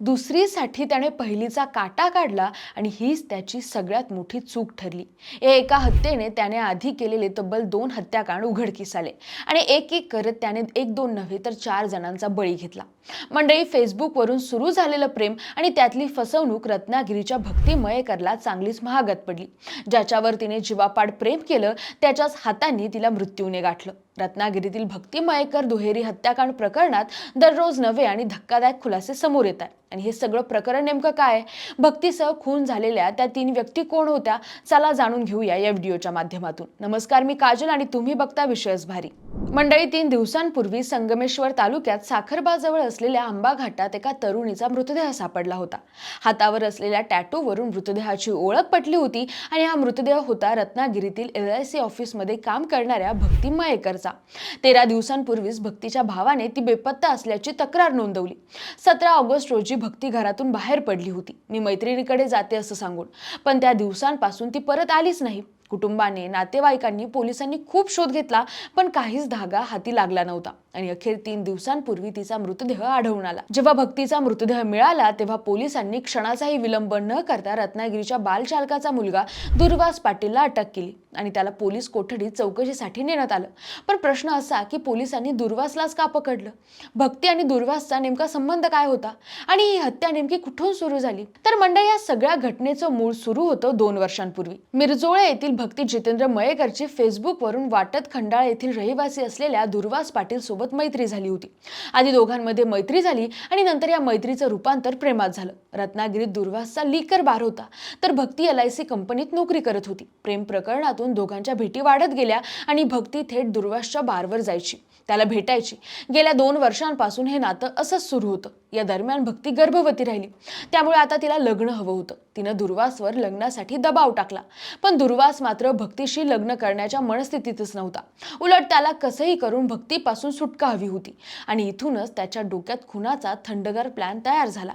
दुसरीसाठी त्याने पहिलीचा काटा काढला आणि हीच त्याची सगळ्यात मोठी चूक ठरली. या एका हत्येने त्याने आधी केलेले तब्बल दोन हत्याकांड उघडकीस आले आणि एक एक करत त्याने एक दोन नव्हे तर चार जणांचा बळी घेतला. मंडळी फेसबुकवरून सुरू झालेलं प्रेम आणि त्यातली फसवणूक रत्नागिरीच्या भक्ती मयेकरला चांगलीच महागात पडली. ज्याच्यावर तिने जीवापाड प्रेम केलं त्याच्याच हातांनी तिला मृत्यूने गाठलं. रत्नागिरीतील भक्ती मयेकर दुहेरी हत्याकांड प्रकरणात दररोज नवे आणि धक्कादायक खुलासे समोर येत आहेत. आणि हे सगळं प्रकरण नेमकं काय भक्तीसह खून झालेल्या त्या तीन व्यक्ती कोण होत्या? चला जाणून घेऊया या व्हिडिओच्या माध्यमातून. नमस्कार मी काजल आणि तुम्ही बघता विषयच भारी. मंडळी तीन दिवसांपूर्वी संगमेश्वर तालुक्यात साखरबाजवळ असलेल्या आंबा घाटात एका तरुणीचा मृतदेह सापडला होता. हातावर असलेल्या टॅटूवरून मृतदेहाची ओळख पटली होती आणि हा मृतदेह होता रत्नागिरीतील एल आय सी ऑफिसमध्ये काम करणाऱ्या भक्ती मयेकरचा तेरा दिवसांपूर्वीच भक्तीच्या भावाने ती बेपत्ता असल्याची तक्रार नोंदवली. सतरा ऑगस्ट रोजी भक्ती घरातून बाहेर पडली होती. मी मैत्रिणीकडे जाते असं सांगून पण त्या दिवसांपासून ती परत आलीच नाही. कुटुंबाने नातेवाईकांनी पोलिसांनी खूप शोध घेतला पण काहीच धागा हाती लागला नव्हता. आणि अखेर तीन दिवसांपूर्वी तिचा मृतदेह आढळून आला. जेव्हा भक्तीचा मृतदेह मिळाला तेव्हा पोलिसांनी क्षणाचाही विलंब न करता रत्नागिरीच्या बालचालकाचा मुलगा दुर्वास पाटीलला अटक केली आणि त्याला पोलीस कोठडीत चौकशीसाठी नेण्यात आलं. पण प्रश्न असा की पोलिसांनी दुर्वासलाच का पकडलं? भक्ती आणि दुर्वासचा नेमका संबंध काय होता? आणि ही हत्या नेमकी कुठून सुरू झाली? तर मंडळी या सगळ्या घटनेचं मूळ सुरू होतं दोन वर्षांपूर्वी. मिरजोळे येथील भक्ती जितेंद्र मयेकरची फेसबुकवरून वाटत खंडाळा येथील रहिवासी असलेल्या दुर्वास पाटील सोबत मैत्री झाली होती. आधी दोघांमध्ये मैत्री झाली आणि नंतर या मैत्रीचं रूपांतर प्रेमात झालं. रत्नागिरीत दुर्वासचा लीकर बार होता तर भक्ती एल आय सी कंपनीत नोकरी करत होती. प्रेम प्रकरणातून दोघांच्या भेटी वाढत गेल्या आणि भक्ती थेट दुर्वासच्या बारवर जायची. त्याला भेटायची. गेल्या दोन वर्षांपासून हे नातं असंच सुरू होतं. या दरम्यान भक्ती गर्भवती राहिली. त्यामुळे आता तिला लग्न हवं होतं. तिनं दुर्वासवर लग्नासाठी दबाव टाकला. पण दुर्वास मात्र भक्तीशी लग्न करण्याच्या मनस्थितीतच नव्हता. उलट त्याला कसंही करून भक्तीपासून सुटका हवी होती. आणि इथूनच त्याच्या डोक्यात खुनाचा थंडगार प्लॅन तयार झाला.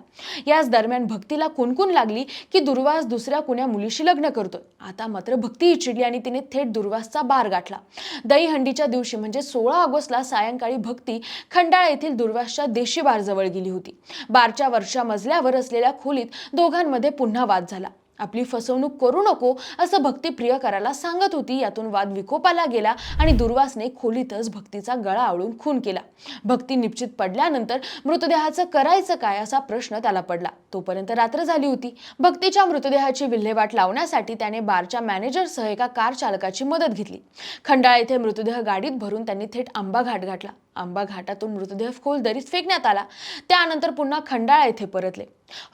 याच दरम्यान भक्तीला कुणकुण लागली की दुर्वास दुसऱ्या कुण्या मुलीशी लग्न करतोय? आता मात्र भक्ती चिडली आणि तिने थेट दुर्वासचा बार गाठला. दहीहंडीच्या दिवशी म्हणजे सोळा ऑगस्टला सायंकाळी भक्ती खंडाळा येथील दुर्वासच्या देशी बारजवळ गेली होती. बारच्या वरच्या मजल्यावर असलेल्या खोलीत दोघांमध्ये पुन्हा वाद झाला. आपली फसवणूक करू नको असं भक्ती प्रियकराला सांगत होती यातून वाद विकोपाला गेला आणि दुर्वासने खोलीतच भक्तीचा गळा आवळून खून केला. भक्ती निश्चित पडल्यानंतर मृतदेहाचं करायचं काय असा प्रश्न त्याला पडला. तोपर्यंत रात्र झाली होती. भक्तीच्या मृतदेहाची विल्हेवाट लावण्यासाठी त्याने बारच्या मॅनेजरसह एका कार चालकाची मदत घेतली. खंडाळा येथे मृतदेह गाडीत भरून त्यांनी थेट आंबा घाट गाठला. आंबा घाटातून मृतदेह खोल दरीत फेकण्यात आला. त्यानंतर पुन्हा खंडाळा येथे परतले.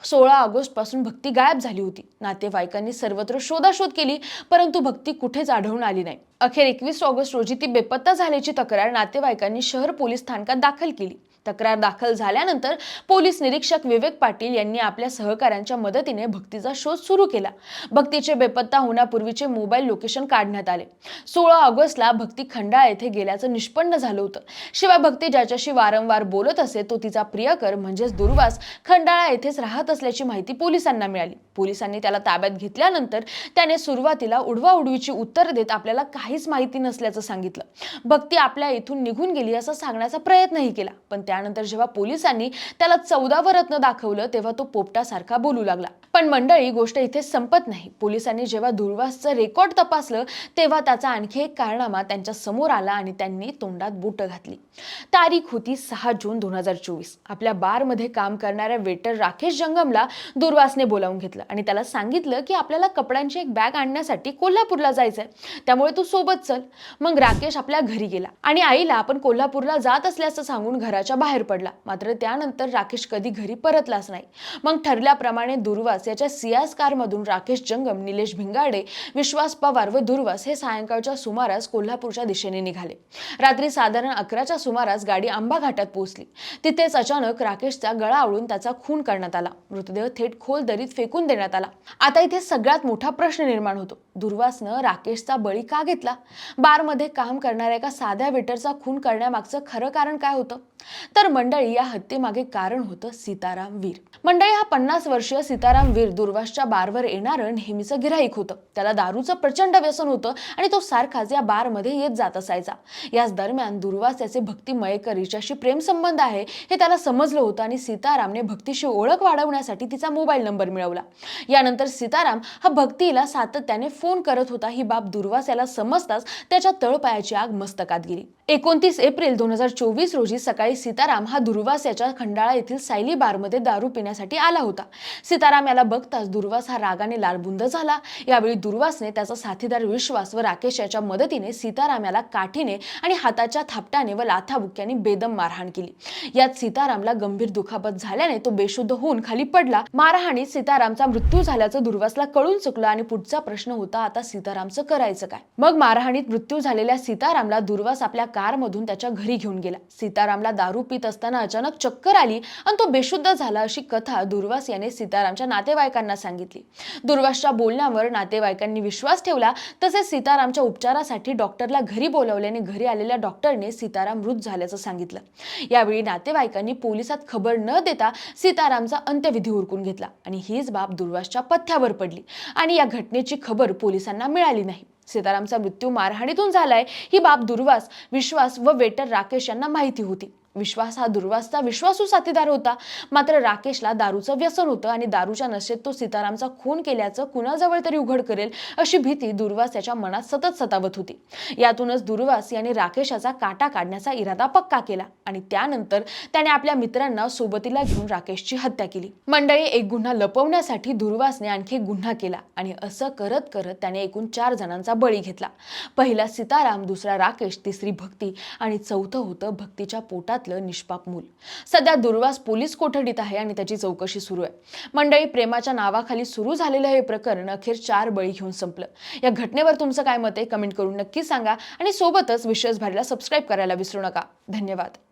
सोळा ऑगस्टपासून भक्ती गायब झाली होती. नातेवाईकांनी सर्वत्र शोधाशोध केली परंतु भक्ती कुठेच आढळून आली नाही. अखेर एकवीस ऑगस्ट रोजी ती बेपत्ता झाल्याची तक्रार नातेवाईकांनी शहर पोलीस स्थानकात दाखल केली. तक्रार दाखल झाल्यानंतर पोलीस निरीक्षक विवेक पाटील यांनी आपल्या सहकाऱ्यांच्या मदतीने भक्तीचा शोध सुरू केला. भक्तीचे बेपत्ता होण्यापूर्वीचे मोबाईल लोकेशन काढण्यात आले. सोळा ऑगस्टला भक्ती खंडाळा येथे गेल्याचं निष्पन्न झालं होतं. शिवाय भक्ती ज्याच्याशी वारंवार बोलत असे तो तिचा प्रियकर म्हणजेच दुर्वास खंडाळा येथेच राहत असल्याची माहिती पोलिसांना मिळाली. पोलिसांनी त्याला ताब्यात घेतल्यानंतर त्याने सुरुवातीला उडवाउडवीची उत्तर देत आपल्याला काहीच माहिती नसल्याचं सांगितलं. भक्ती आपल्या इथून निघून गेली असं सांगण्याचा प्रयत्नही केला पण त्यानंतर जेव्हा पोलिसांनी त्याला चौदावं रत्न दाखवलं तेव्हा तो पोपटासारखा बोलू लागला. पण मंडळी गोष्ट इथे संपत नाही. पोलिसांनी जेव्हा दुर्वासचं रेकॉर्ड तपासलं तेव्हा त्याचा आणखी एक कारनामा त्यांच्यासमोर आला आणि त्यांनी तोंडात बोट घातली. तारीख होती सहा जून दोन हजार चोवीस. आपल्या बारमध्ये काम करणाऱ्या वेटर राकेश जंगमला दुर्वासने बोलावून घेतलं आणि त्याला सांगितलं की आपल्याला कपड्यांची एक बॅग आणण्यासाठी कोल्हापूरला जायचंय. त्यामुळे तू सोबत चल. मग राकेश आपल्या घरी गेला आणि आईला आपण कोल्हापूरला जात असल्याचं सांगून घराच्या बाहेर पडला. मात्र त्यानंतर राकेश कधी घरी परतलाच नाही. मग ठरल्याप्रमाणे दुर्वास याच्या सियास कारमधून राकेश जंगम निलेश भिंगाडे विश्वास पवार व दुर्वास हे सायंकाळच्या सुमारास कोल्हापूरच्या दिशेने निघाले. रात्री साधारण अकराच्या सुमारास गाडी आंबा घाटात पोहोचली. तिथेच अचानक राकेशचा गळा आवळून त्याचा खून करण्यात आला. मृतदेह थेट खोल दरीत फेकून देण्यात आला. आता इथे सगळ्यात मोठा प्रश्न निर्माण होतो. दुर्वासनं राकेशचा बळी का घेतला? बारमध्ये काम करणाऱ्या एका साध्या वेटरचा खून करण्यामागचं खरं कारण काय होतं? तर मंडळी या हत्येमागे कारण होतं सीताराम वीर. मंडळी हा पन्नास वर्षीय सीताराम वीर दुर्वासच्या बारवर येणारं नेहमीचं गिराईक होतं. त्याला दारूचं प्रचंड व्यसन होतं आणि तो सारखाच या बारमध्ये येत जात असायचा. याच दरम्यान दुर्वास याचे भक्ती मयेकर हिच्याशी प्रेमसंबंध आहे हे त्याला समजलं होतं आणि सीतारामने भक्तीशी ओळख वाढवण्यासाठी तिचा मोबाईल नंबर मिळवला. यानंतर सीताराम हा भक्तीला सातत्याने फोन करत होता. ही बाब दुर्वास याला समजताच त्याच्या तळपायाची आग मस्तकात गेली. एकोणतीस एप्रिल दोन हजार चोवीस रोजी सकाळी सीताराम सीताराम हा दुर्वास याच्या खंडाळा येथील सायली बारमध्ये दारू पिण्यासाठी आला होता. सीताराम याला बघताच दुर्वास हा रागाने लालबुंद झाला. यावेळी दुर्वासने त्याचा साथीदार विश्वास व राकेश याच्या मदतीने सीताराम याला काठीने आणि हाताच्या थापटाने व लाथाबुक्याने बेदम मारहाण केली. यात सीतारामला गंभीर दुखापत झाल्याने तो बेशुद्ध होऊन खाली पडला. मारहाणीत सीतारामचा मृत्यू झाल्याचं दुर्वासला कळून चुकलं आणि पुढचा प्रश्न होता आता सीतारामचं करायचं काय? मग मारहाणीत मृत्यू झालेल्या सीतारामला दुर्वास आपल्या कारमधून त्याच्या घरी घेऊन गेला. सीतारामला दारू पित असताना अचानक चक्कर आली आणि तो बेशुद्ध झाला अशी कथा दुर्वास याने सीतारामच्या नातेवाईकांना सांगितली. दुर्वासच्या बोलण्यावर नातेवाईकांनी विश्वास ठेवला तसेच सीतारामच्या उपचारासाठी डॉक्टरला घरी बोलावल्याने घरी आलेल्या डॉक्टरने सीताराम मृत झाल्याचं सांगितलं. यावेळी नातेवाईकांनी पोलिसात खबर न देता सीतारामचा अंत्यविधी उरकून घेतला आणि हीच बाब दुर्वासच्या पथ्यावर पडली आणि या घटनेची खबर पोलिसांना मिळाली नाही. सीतारामचा मृत्यू मारहाणीतून झालाय ही बाब दुर्वास विश्वास व वेटर राकेश यांना माहिती होती. विश्वास हा दुर्वासचा विश्वासू साथीदार होता. मात्र राकेशला दारूचं व्यसन होतं आणि दारूच्या नशेत तो सीतारामचा खून केल्याचं कुणाजवळ तरी उघड करेल अशी भीती दुर्वास याच्या मनात सतत सतावत होती. यातूनच दुर्वास यांनी राकेशाचा काटा काढण्याचा इरादा पक्का केला आणि त्यानंतर त्याने आपल्या मित्रांना सोबतीला घेऊन राकेशची हत्या केली. मंडळी एक गुन्हा लपवण्यासाठी दुर्वासने आणखी गुन्हा केला आणि असं करत करत त्याने एकूण चार जणांचा बळी घेतला. पहिला सीताराम दुसरा राकेश तिसरी भक्ती आणि चौथं होतं भक्तीच्या पोटात पोटातलं निष्पाप मूल. सध्या दुर्वास पोलीस कोठडीत आहे आणि त्याची चौकशी सुरू आहे. मंडळी प्रेमाच्या नावाखाली सुरू झालेलं हे प्रकरण अखेर चार बळी घेऊन संपलं. या घटनेवर तुमचं काय मत आहे? कमेंट करून नक्की सांगा आणि सोबतच विशेष भारीला सबस्क्राईब करायला विसरू नका. धन्यवाद.